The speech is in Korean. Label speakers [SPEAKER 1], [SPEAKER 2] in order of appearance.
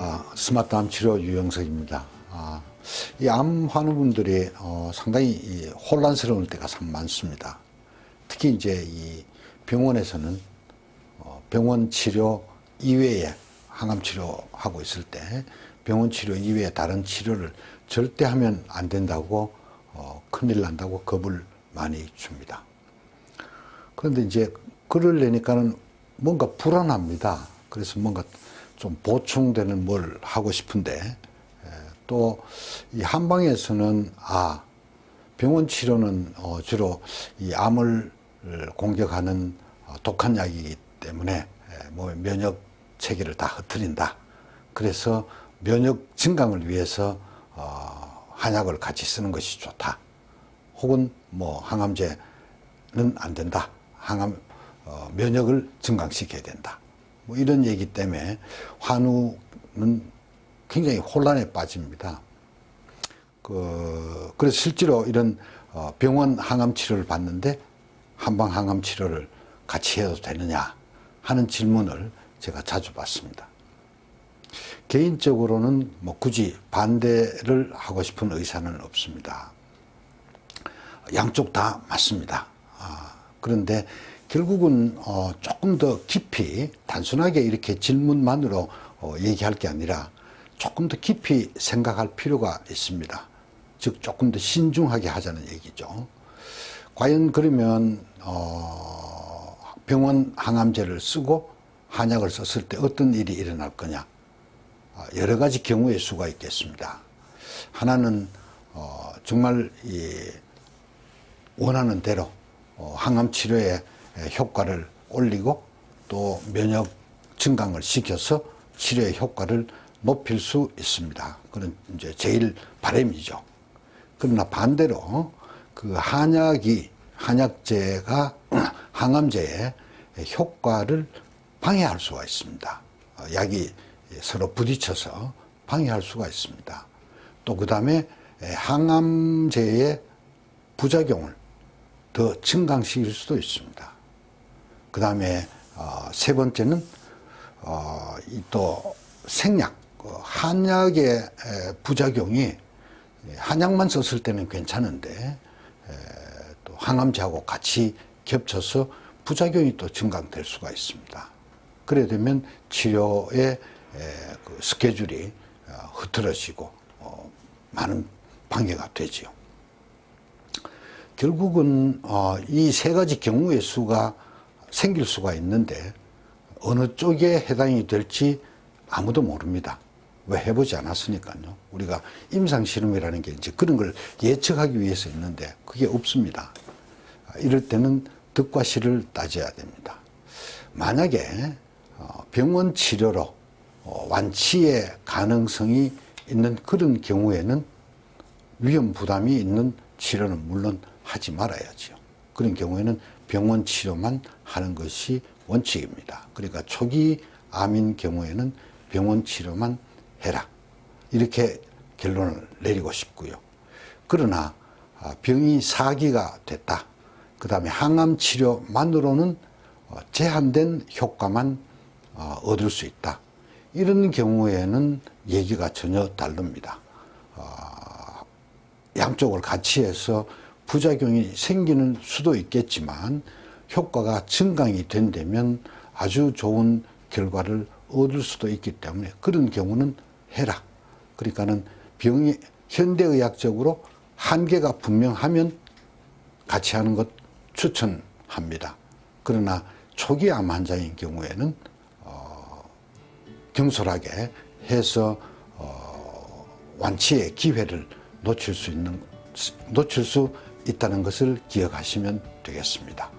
[SPEAKER 1] 아, 스마트 암 치료 유영석입니다. 아, 이암 환우분들이 어, 상당히 이 혼란스러울 때가 참 많습니다. 특히 이제 이 병원에서는 어, 병원 치료 이외에 항암 치료하고 있을 때 병원 치료 이외에 다른 치료를 절대 하면 안 된다고 어, 큰일 난다고 겁을 많이 줍니다. 그런데 이제 글을 내니까는 뭔가 불안합니다. 그래서 뭔가 좀 보충되는 뭘 하고 싶은데 또 이 한방에서는 아 병원 치료는 어, 주로 이 암을 공격하는 어, 독한 약이기 때문에 에, 몸의 면역 체계를 다 흩트린다. 그래서 면역 증강을 위해서 어, 한약을 같이 쓰는 것이 좋다. 혹은 뭐 항암제는 안 된다. 항암 어, 면역을 증강시켜야 된다. 뭐 이런 얘기 때문에 환우는 굉장히 혼란에 빠집니다. 그 그래서 실제로 이런 어, 병원 항암 치료를 받는데 한방 항암 치료를 같이 해도 되느냐 하는 질문을 제가 자주 받습니다. 개인적으로는 뭐 굳이 반대를 하고 싶은 의사는 없습니다. 양쪽 다 맞습니다. 아, 그런데 결국은 어, 조금 더 깊이 단순하게 이렇게 질문만으로 어, 얘기할 게 아니라 조금 더 깊이 생각할 필요가 있습니다. 즉 조금 더 신중하게 하자는 얘기죠. 과연 그러면 어, 병원 항암제를 쓰고 한약을 썼을 때 어떤 일이 일어날 거냐? 어, 여러 가지 경우의 수가 있겠습니다. 하나는 어, 정말 이 원하는 대로 어, 항암 치료의 효과를 올리고 또 면역 증강을 시켜서 치료의 효과를 높일 수 있습니다. 그런 이제 제일 바람이죠. 그러나 반대로 그 한약이 한약제가 항암제의 효과를 방해할 수가 있습니다. 어, 약이 서로 부딪혀서 방해할 수가 있습니다. 또 그 다음에 항암제의 부작용을 더 증강시킬 수도 있습니다. 그 다음에 어, 세 번째는 어, 이또 생약, 그 한약의 에, 부작용이 한약만 썼을 때는 괜찮은데 에, 또 항암제하고 같이 겹쳐서 부작용이 또 증강될 수가 있습니다. 그래 되면 치료의 에, 그 스케줄이 어, 흐트러지고 어, 많은 방해가 되지요. 결국은 어, 이 세 가지 경우의 수가 생길 수가 있는데 어느 쪽에 해당이 될지 아무도 모릅니다. 왜 해보지 않았으니까요. 우리가 임상 실험이라는 게 이제 그런 걸 예측하기 위해서 있는데 그게 없습니다. 아, 이럴 때는 득과 실을 따져야 됩니다. 만약에 어, 병원 치료로 어, 완치의 가능성이 있는 그런 경우에는 위험 부담이 있는 치료는 물론 하지 말아야죠. 그런 경우에는 병원 치료만 하는 것이 원칙입니다. 그러니까 초기 암인 경우에는 병원 치료만 해라. 이렇게 결론을 내리고 싶고요. 그러나 아, 병이 사기가 됐다. 그 다음에 항암 치료만으로는 어, 제한된 효과만 어, 얻을 수 있다. 이런 경우에는 얘기가 전혀 다릅니다. 어, 양쪽을 같이 해서 부작용이 생기는 수도 있겠지만 효과가 증강이 된다면 아주 좋은 결과를 얻을 수도 있기 때문에 그런 경우는 해라. 그러니까는 병이 현대의학적으로 한계가 분명하면 같이 하는 것 추천합니다. 그러나 초기 암 환자인 경우에는 어, 경솔하게 해서 어, 완치의 기회를 놓칠 수 있는 놓칠 수 있다는 것을 기억하시면 되겠습니다.